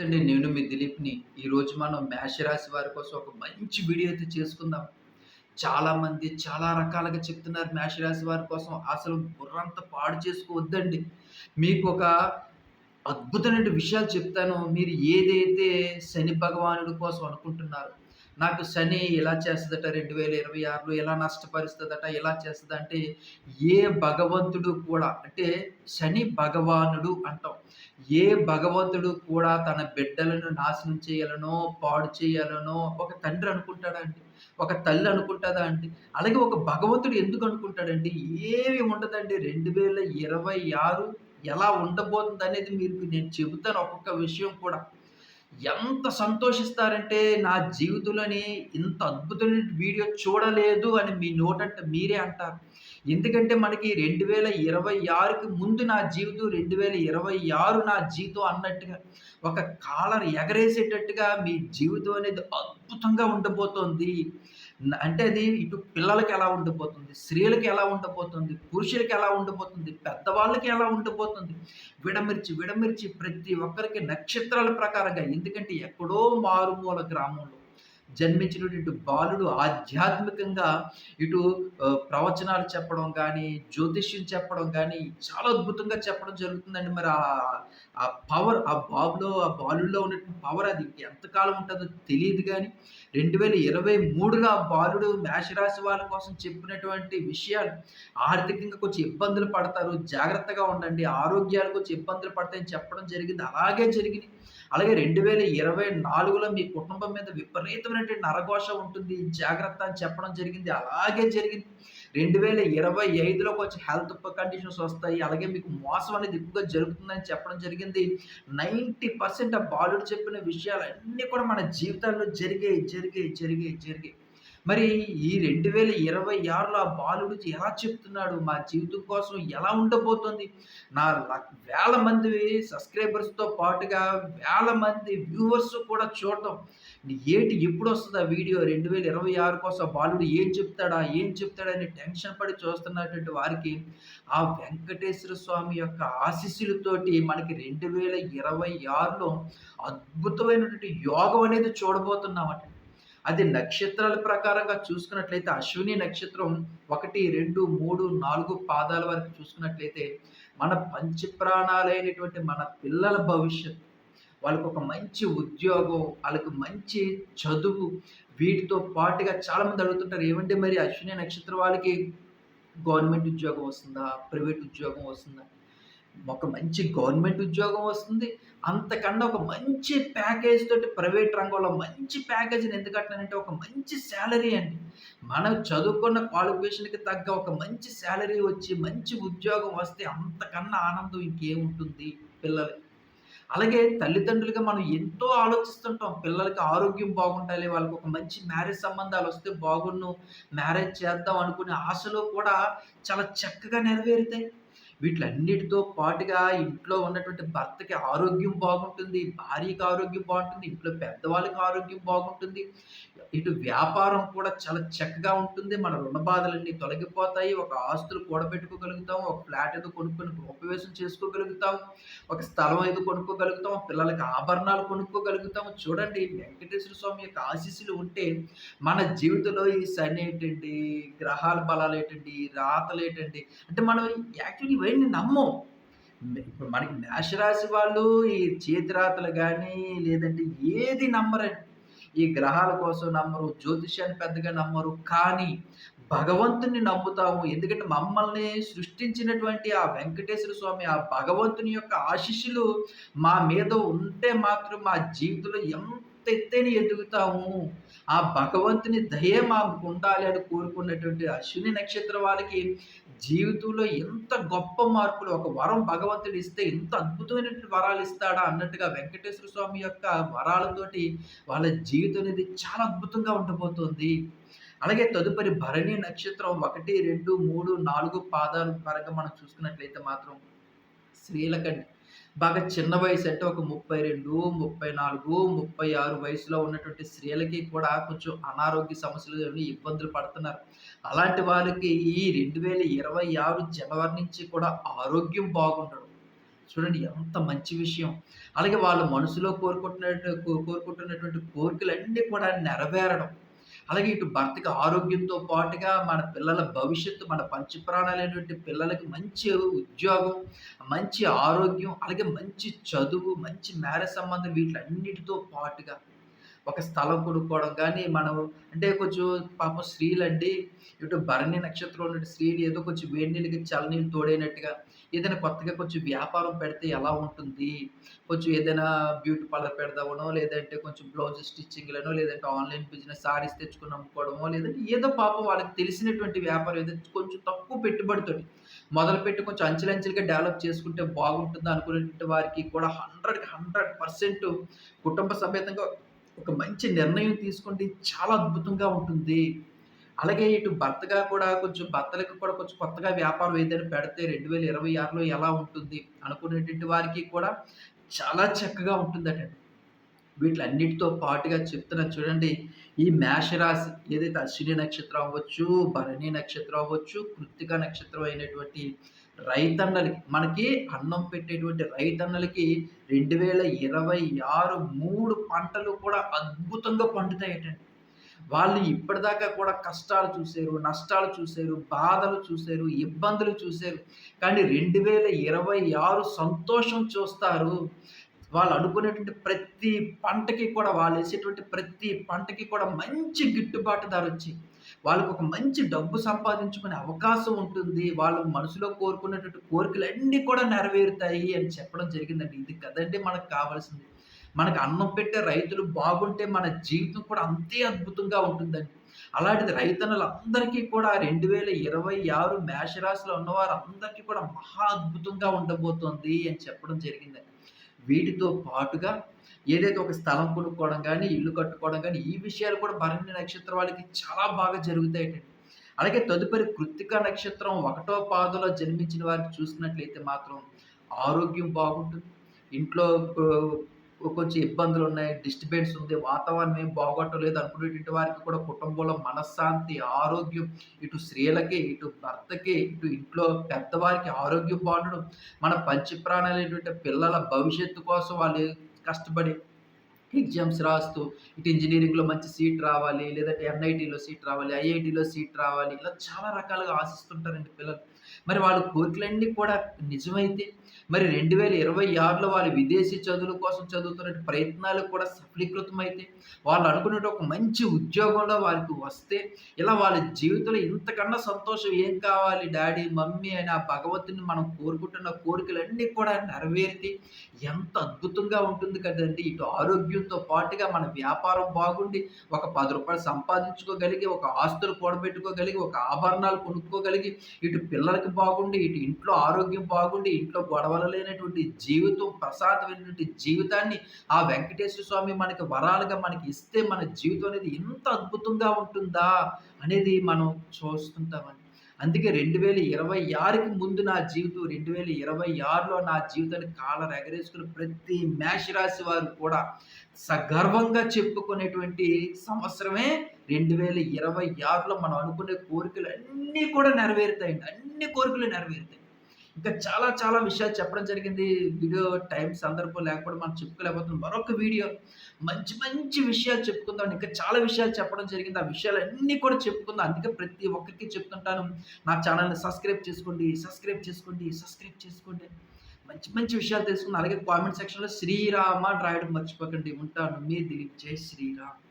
నమస్తే అండి. నేను మీ దిలీప్ని. ఈరోజు మనం మేషరాశి వారి కోసం ఒక మంచి వీడియో అయితే చేసుకుందాం. చాలామంది చాలా రకాలుగా చెప్తున్నారు మేషరాశి వారి కోసం అసలు బుర్రంతా పాడు చేసుకోవద్దండి. మీకు ఒక అద్భుతమైన విషయాలు చెప్తాను. మీరు ఏదైతే శని భగవానుడి కోసం అనుకుంటున్నారు నాకు శని ఇలా చేస్తుందట రెండు వేల ఇరవై ఆరులో ఎలా నష్టపరుస్తుందట ఎలా చేస్తుంది అంటే ఏ భగవంతుడు కూడా అంటే శని భగవానుడు అంటాం. ఏ భగవంతుడు కూడా తన బిడ్డలను నాశనం చేయాలనో పాడు చేయాలనో ఒక తండ్రి అనుకుంటాడా అండి? ఒక తల్లి అనుకుంటుందా అండి? అలాగే ఒక భగవంతుడు ఎందుకు అనుకుంటాడండి? ఏమి ఉండదండి. రెండు వేల ఇరవై ఆరు ఎలా ఉండబోతుంది అనేది మీరు నేను చెబుతాను ఒక్కొక్క విషయం కూడా. ఎంత సంతోషిస్తారంటే నా జీవితంలోని ఇంత అద్భుతమైన వీడియో చూడలేదు అని మీ నోటంట మీరే అంటారు. ఎందుకంటే మనకి రెండు వేల ఇరవై ఆరుకి ముందు నా జీవితం రెండు వేల ఇరవై ఆరు నా జీవితం అన్నట్టుగా ఒక కాలర్ ఎగరేసేటట్టుగా మీ జీవితం అనేది అద్భుతంగా ఉండబోతోంది. అంటే అది ఇటు పిల్లలకి ఎలా ఉండిపోతుంది స్త్రీలకి ఎలా ఉండిపోతుంది పురుషులకి ఎలా ఉండిపోతుంది పెద్దవాళ్ళకి ఎలా ఉండిపోతుంది విడమిర్చి విడమిర్చి ప్రతి ఒక్కరికి నక్షత్రాల ప్రకారంగా. ఎందుకంటే ఎక్కడో మారుమూల గ్రామంలో జన్మించినటువంటి బాలుడు ఆధ్యాత్మికంగా ఇటు ప్రవచనాలు చెప్పడం కానీ జ్యోతిష్యం చెప్పడం కానీ చాలా అద్భుతంగా చెప్పడం జరుగుతుందండి. మరి ఆ పవర్ ఆ బాబులో ఆ బాలులో ఉన్నటువంటి పవర్ అది ఎంతకాలం ఉంటుందో తెలియదు కానీ రెండు వేల ఇరవై మూడులో ఆ బాలుడు మేషరాశి వాళ్ళ కోసం చెప్పినటువంటి విషయాలు ఆర్థికంగా కొంచెం ఇబ్బందులు పడతారు. జాగ్రత్తగా ఉండండి. ఆరోగ్యాలు కొంచెం ఇబ్బందులు పడతాయని చెప్పడం జరిగింది. అలాగే జరిగింది అలాగే రెండు వేల ఇరవై నాలుగులో మీ కుటుంబం మీద విపరీతమైన విపరీతమైనటువంటి నరఘోష ఉంటుంది. జాగ్రత్త అని చెప్పడం జరిగింది. అలాగే జరిగింది. రెండు వేల ఇరవై ఐదులో కొంచెం హెల్త్ కండిషన్స్ వస్తాయి. అలాగే మీకు మోసం అనేది ఎక్కువగా జరుగుతుందని చెప్పడం జరిగింది. నైంటీ పర్సెంట్ ఆ బాలుడు చెప్పిన విషయాలు అన్నీ కూడా మన జీవితాల్లో జరిగాయి జరిగాయి జరిగాయి జరిగాయి. మరి ఈ రెండు వేల ఇరవై ఆరులో ఆ బాలుడు ఎలా చెప్తున్నాడు? మా జీవితం కోసం ఎలా ఉండబోతుంది? నా వేల మంది సబ్స్క్రైబర్స్తో పాటుగా వేల మంది వ్యూవర్స్ కూడా చూడటం. ఏంటి ఎప్పుడు వస్తుంది ఆ వీడియో? రెండు వేల ఇరవై ఆరు కోసం బాలుడు ఏం చెప్తాడా? ఏం చెప్తాడని టెన్షన్ పడి చూస్తున్నటువంటి వారికి ఆ వెంకటేశ్వర స్వామి యొక్క ఆశీస్సులతోటి మనకి రెండు వేల ఇరవై ఆరులో అద్భుతమైనటువంటి యోగం అనేది చూడబోతున్నామట అది నక్షత్రాల ప్రకారంగా చూసుకున్నట్లయితే అశ్విని నక్షత్రం ఒకటి రెండు మూడు నాలుగు పాదాల వరకు చూసుకున్నట్లయితే మన పంచప్రాణాలైనటువంటి మన పిల్లల భవిష్యత్తు వాళ్ళకు ఒక మంచి ఉద్యోగం వాళ్ళకు మంచి చదువు వీటితో పాటుగా చాలామంది అడుగుతుంటారు ఏమంటే మరి అశ్విని నక్షత్రం వాళ్ళకి గవర్నమెంట్ ఉద్యోగం వస్తుందా ప్రైవేట్ ఉద్యోగం వస్తుందా? ఒక మంచి గవర్నమెంట్ ఉద్యోగం వస్తుంది. అంతకన్నా ఒక మంచి ప్యాకేజ్ తోటి ప్రైవేట్ రంగంలో మంచి ప్యాకేజీని ఎందుకంటానంటే ఒక మంచి శాలరీ అండి. మనం చదువుకున్న క్వాలిఫికేషన్కి తగ్గ ఒక మంచి శాలరీ వచ్చి మంచి ఉద్యోగం వస్తే అంతకన్నా ఆనందం ఇంకేముంటుంది పిల్లలకి. అలాగే తల్లిదండ్రులుగా మనం ఎంతో ఆలోచిస్తుంటాం. పిల్లలకి ఆరోగ్యం బాగుండాలి వాళ్ళకి ఒక మంచి మ్యారేజ్ సంబంధాలు వస్తే బాగున్ను మ్యారేజ్ చేద్దాం అనుకునే ఆశలు కూడా చాలా చక్కగా నెరవేరుతాయి. వీటిలన్నిటితో పాటుగా ఇంట్లో ఉన్నటువంటి భర్తకి ఆరోగ్యం బాగుంటుంది భార్యకి ఆరోగ్యం బాగుంటుంది ఇంట్లో పెద్దవాళ్ళకి ఆరోగ్యం బాగుంటుంది. ఇటు వ్యాపారం కూడా చాలా చక్కగా ఉంటుంది. మన రుణ బాధలన్నీ తొలగిపోతాయి. ఒక ఆస్తులు కూడబెట్టుకోగలుగుతాం ఒక ఫ్లాట్ ఏదో కొనుక్కొని ఉపవేశం చేసుకోగలుగుతాం ఒక స్థలం ఏదో కొనుక్కోగలుగుతాం పిల్లలకి ఆభరణాలు కొనుక్కోగలుగుతాం చూడండి వెంకటేశ్వర స్వామి యొక్క ఆశీస్సులు ఉంటే మన జీవితంలో ఈ శని ఏంటండి గ్రహాల బలాలు ఏంటండి రాతలు ఏంటండి అంటే మనం యాక్చువల్లీ ఇవన్నీ నమ్మం. ఇప్పుడు మనకి మేషరాశి వాళ్ళు ఈ చేతిరాతలు కానీ లేదంటే ఏది నమ్మరండి. ఈ గ్రహాల కోసం నమ్మరు జ్యోతిష్యాన్ని పెద్దగా నమ్మరు. కానీ భగవంతుని నమ్ముతాము. ఎందుకంటే మమ్మల్ని సృష్టించినటువంటి ఆ వెంకటేశ్వర స్వామి ఆ భగవంతుని యొక్క ఆశిష్యులు మా మీద ఉంటే మాత్రం మా జీవితంలో ఎంత ఎత్తైన ఎదుగుతాము. ఆ భగవంతుని దయే మాకు ఉండాలి అని కోరుకున్నటువంటి అశ్విని నక్షత్రం వాళ్ళకి జీవితంలో ఎంత గొప్ప మార్పులు ఒక వరం భగవంతుడు ఇస్తే ఎంత అద్భుతమైనటువంటి వరాలు ఇస్తాడా అన్నట్టుగా వెంకటేశ్వర స్వామి యొక్క వరాలతోటి వాళ్ళ జీవితం అనేది చాలా అద్భుతంగా ఉండబోతోంది. అలాగే తదుపరి భరణి నక్షత్రం ఒకటి రెండు మూడు నాలుగు పాదాలు పరంగా మనం చూసుకున్నట్లయితే మాత్రం స్త్రీలకండి బాగా చిన్న వయసు అంటే ఒక ముప్పై రెండు ముప్పై నాలుగు ముప్పై ఆరు వయసులో ఉన్నటువంటి స్త్రీలకి కూడా కొంచెం అనారోగ్య సమస్యలు ఇబ్బందులు పడుతున్నారు అలాంటి వారికి ఈ రెండు వేల ఇరవై ఆరు జనవరి నుంచి కూడా ఆరోగ్యం బాగుండడం చూడండి ఎంత మంచి విషయం. అలాగే వాళ్ళ మనసులో కోరుకుంటున్న కోరుకుంటున్నటువంటి కోరికలన్నీ కూడా నెరవేరడం. అలాగే ఇటు భర్తకి ఆరోగ్యంతో పాటుగా మన పిల్లల భవిష్యత్తు, మన పంచప్రాణాలైనటువంటి పిల్లలకి మంచి ఉద్యోగం, మంచి ఆరోగ్యం, అలాగే మంచి చదువు, మంచి మ్యారేజ్ సంబంధం వీటిలన్నిటితో పాటుగా ఒక స్థలం కొనుక్కోవడం కానీ మనం అంటే కొంచెం పాపం స్త్రీలండి ఇటు భరణి నక్షత్రం ఉన్నటి స్త్రీలు ఏదో కొంచెం వేడి నీళ్ళకి చల్లనీళ్ళు తోడైనట్టుగా ఏదైనా కొత్తగా కొంచెం వ్యాపారం పెడితే ఎలా ఉంటుంది? కొంచెం ఏదైనా బ్యూటీ పార్లర్ పెడదామనో, లేదంటే కొంచెం బ్లౌజ్ స్టిచ్చింగ్‌లనో, లేదంటే ఆన్‌లైన్ బిజినెస్ సారీస్ తెచ్చుకొని అమ్ముకోవడమో, లేదంటే ఏదో పాపం వాళ్ళకి తెలిసినటువంటి వ్యాపారం ఏదైతే కొంచెం తక్కువ పెట్టుబడితోటి మొదలుపెట్టి కొంచెం అంచెలంచెలుగా డెవలప్ చేసుకుంటే బాగుంటుంది అనుకునేటువంటి వారికి కూడా 100కి 100% కుటుంబ సమేతంగా ఒక మంచి నిర్ణయం తీసుకుంటే చాలా అద్భుతంగా ఉంటుంది. అలాగే ఇటు భర్తగా కూడా కొంచెం భర్తలకు కూడా కొంచెం కొత్తగా వ్యాపారం ఏదైనా పెడితే 2026లో ఎలా ఉంటుంది అనుకునేటువంటి వారికి కూడా చాలా చక్కగా ఉంటుందట వీటిలన్నిటితో పాటుగా చెప్తున్నాను చూడండి. ఈ మేషరాశి ఏదైతే అశ్విని నక్షత్రం అవ్వచ్చు, భరణి నక్షత్రం అవ్వచ్చు, కృత్తిక నక్షత్రం అయినటువంటి రైతన్నలకి మనకి అన్నం పెట్టేటువంటి రైతన్నలకి 2026 3 పంటలు కూడా అద్భుతంగా పండుతాయటండి. వాళ్ళు ఇప్పటిదాకా కూడా కష్టాలు చూశారు నష్టాలు చూశారు బాధలు చూశారు ఇబ్బందులు చూశారు కానీ 2026 సంతోషం చూస్తారు. వాళ్ళు అనుకునేటువంటి ప్రతి పంటకి కూడా వాళ్ళు వేసేటువంటి ప్రతి పంటకి కూడా మంచి గిట్టుబాటు వాళ్ళకు ఒక మంచి డబ్బు సంపాదించుకునే అవకాశం ఉంటుంది. వాళ్ళు మనసులో కోరుకున్నటువంటి కోరికలన్నీ కూడా నెరవేరుతాయి అని చెప్పడం జరిగిందండి. ఇది కదండి మనకు కావాల్సింది. మనకు అన్నం పెట్టే రైతులు బాగుంటే మన జీవితం కూడా అంతే అద్భుతంగా ఉంటుందండి. అలాంటిది రైతన్నలందరికీ కూడా 2026 మేషరాశిలో ఉన్నవారందరికీ కూడా మహా అద్భుతంగా ఉండబోతోంది అని చెప్పడం జరిగిందండి. వీటితో పాటుగా ఏదైతే ఒక స్థలం కొనుక్కోవడం కానీ ఇల్లు కట్టుకోవడం కానీ ఈ విషయాలు కూడా భరణి నక్షత్రం వాళ్ళకి చాలా బాగా జరుగుతాయటండి. అలాగే తదుపరి కృత్తిక నక్షత్రం ఒకటో పాదలో జన్మించిన వారికి చూసినట్లయితే మాత్రం ఆరోగ్యం బాగుంటుంది. ఇంట్లో కొంచెం ఇబ్బందులు ఉన్నాయి డిస్టర్బెన్స్ ఉంది, వాతావరణం ఏం బాగోట్లేదు అనుకునేటువంటి వారికి కూడా కుటుంబంలో మనశ్శాంతి, ఆరోగ్యం ఇటు స్త్రీలకి, ఇటు భర్తకి, ఇటు ఇంట్లో పెద్దవారికి ఆరోగ్యం బాగుండడం, మన పంచప్రాణాలైనటువంటి పిల్లల భవిష్యత్తు కోసం వాళ్ళు కష్టపడి ఎగ్జామ్స్ రాస్తూ ఇటు ఇంజనీరింగ్లో మంచి సీట్ రావాలి, లేదంటే ఎన్‌ఐటీలో సీట్ రావాలి, ఐఐటీలో సీట్ రావాలి. ఇలా చాలా రకాలుగా ఆశిస్తుంటారండి పిల్లలు. మరి వాళ్ళ కోరికలన్నీ కూడా నిజమైతే మరి 2026లో వాళ్ళు విదేశీ చదువుల కోసం చదువుతున్న ప్రయత్నాలు కూడా సఫలీకృతమైతే, వాళ్ళు అనుకున్నట్టు ఒక మంచి ఉద్యోగంలో వారికి వస్తే, ఇలా వాళ్ళ జీవితంలో ఇంతకన్నా సంతోషం ఏం కావాలి డాడీ, మమ్మీ అని ఆ భగవంతుని మనం కోరుకుంటున్న కోరికలన్నీ కూడా నెరవేరితే ఎంత అద్భుతంగా ఉంటుంది కదండి. ఇటు ఆరోగ్యంతో పాటుగా మన వ్యాపారం బాగుండి, ఒక పది రూపాయలు సంపాదించుకోగలిగి, ఒక ఆస్తులు కూడబెట్టుకోగలిగి, ఒక ఆభరణాలు కొనుక్కోగలిగి, ఇటు పిల్లలకి బాగుండి, ఇటు ఇంట్లో ఆరోగ్యం బాగుండి, ఇంట్లో గొడవలు లేనటువంటి జీవితం, ప్రసాదమైనటువంటి జీవితాన్ని ఆ వెంకటేశ్వర స్వామి మనకి వరాలుగా మనకి ఇస్తే మన జీవితం అనేది ఎంత అద్భుతంగా ఉంటుందా అనేది మనం చూస్తుంటామండి. అందుకే 2026కి ముందు నా జీవితం 2026లో నా జీవితాన్ని కాలర్ ఎగరేసుకున్న ప్రతి మేషరాశి వారు కూడా సగర్వంగా చెప్పుకునేటువంటి సంవత్సరమే 2026లో మనం అనుకునే కోరికలు అన్నీ కూడా నెరవేరుతాయండి. అన్ని కోరికలు నెరవేరుతాయి. ఇంకా చాలా చాలా విషయాలు చెప్పడం జరిగింది. వీడియో టైం సందర్భం లేకపోవడం మనం చెప్పుకోలేకపోతున్నాం. మరొక వీడియో మంచి మంచి విషయాలు చెప్పుకుందాం. ఇంకా చాలా విషయాలు చెప్పడం జరిగింది. ఆ విషయాలన్నీ కూడా చెప్పుకుందాం. అందుకే ప్రతి ఒక్కరికి చెప్తుంటాను. నా ఛానల్ని సబ్స్క్రైబ్ చేసుకోండి, సబ్స్క్రైబ్ చేసుకోండి, సబ్స్క్రైబ్ చేసుకోండి. మంచి మంచి విషయాలు తెలుసుకుందాం. అలాగే కామెంట్ సెక్షన్‌లో శ్రీరామ అని రాయడం మర్చిపోకండి. ఉంటాను. మీ దిలీప్. జై శ్రీరామ్.